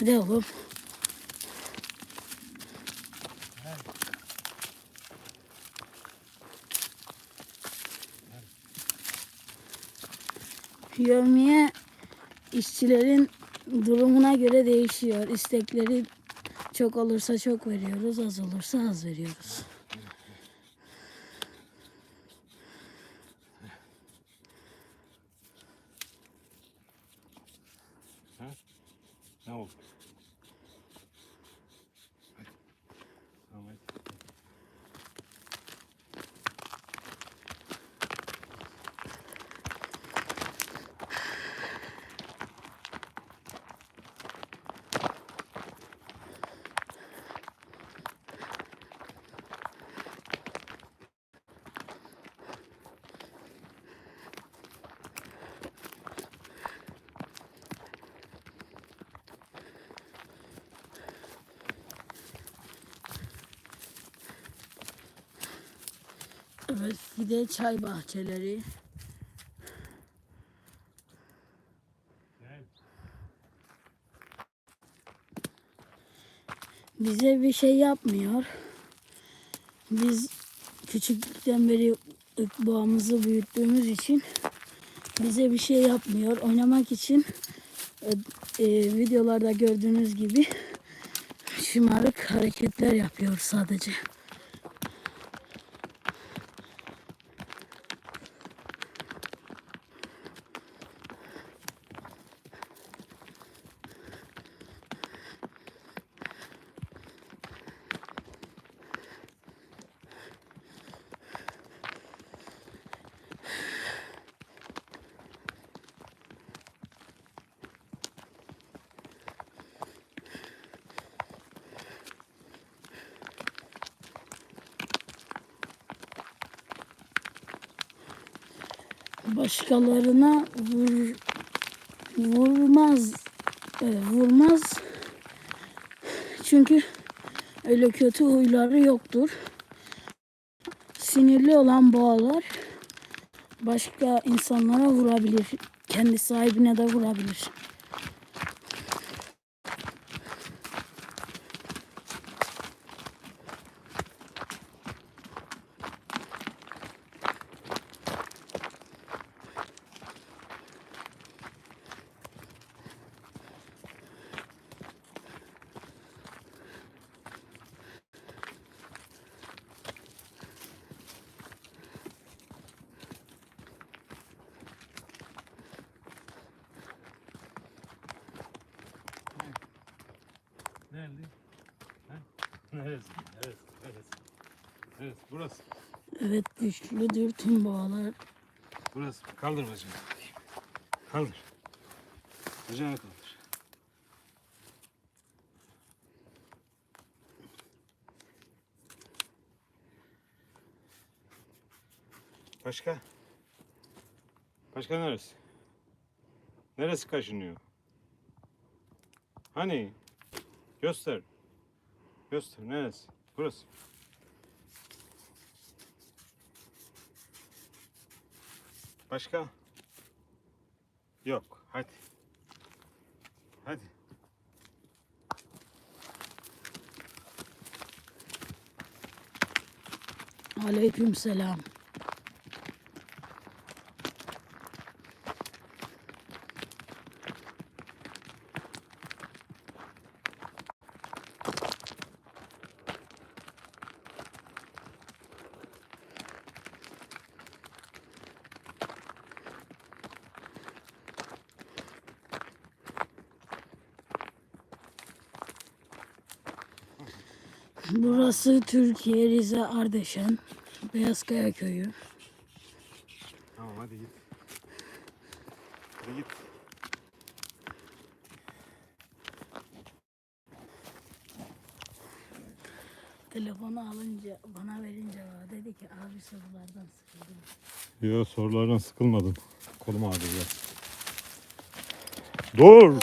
Hadi oğlum. Yövmeye işçilerin durumuna göre değişiyor. İstekleri çok olursa çok veriyoruz, az olursa az veriyoruz. 那我 Evet, bir de çay bahçeleri. Bize bir şey yapmıyor. Biz küçüklükten beri boğamızı büyüttüğümüz için bize bir şey yapmıyor. Oynamak için e, e, videolarda gördüğünüz gibi şımarık hareketler yapıyor sadece. Başkalarına vur, vurmaz, e, vurmaz. Çünkü öyle kötü huyları yoktur. Sinirli olan boğalar başka insanlara vurabilir. Kendi sahibine de vurabilir. Nerede? Ha? Neresi? Neresi? Neresi? Neresi? Burası. Evet güçlüdür tüm boğalar. Burası. Kaldır bacağını. Kaldır. Bacağını kaldır. Başka? Başka neresi? Neresi kaşınıyor? Hani? Göster. Göster. Neresi? Burası. Başka? Yok. Hadi. Hadi. Aleyküm selam. Burası Türkiye, Rize, Ardeşen, Beyazkaya köyü. Tamam hadi git. Hadi git. Telefonu alınca, bana verince bana dedi ki abi sorulardan sıkıldım. Yok sorulardan sıkılmadım. Kolum ağrıyor biraz. Dur.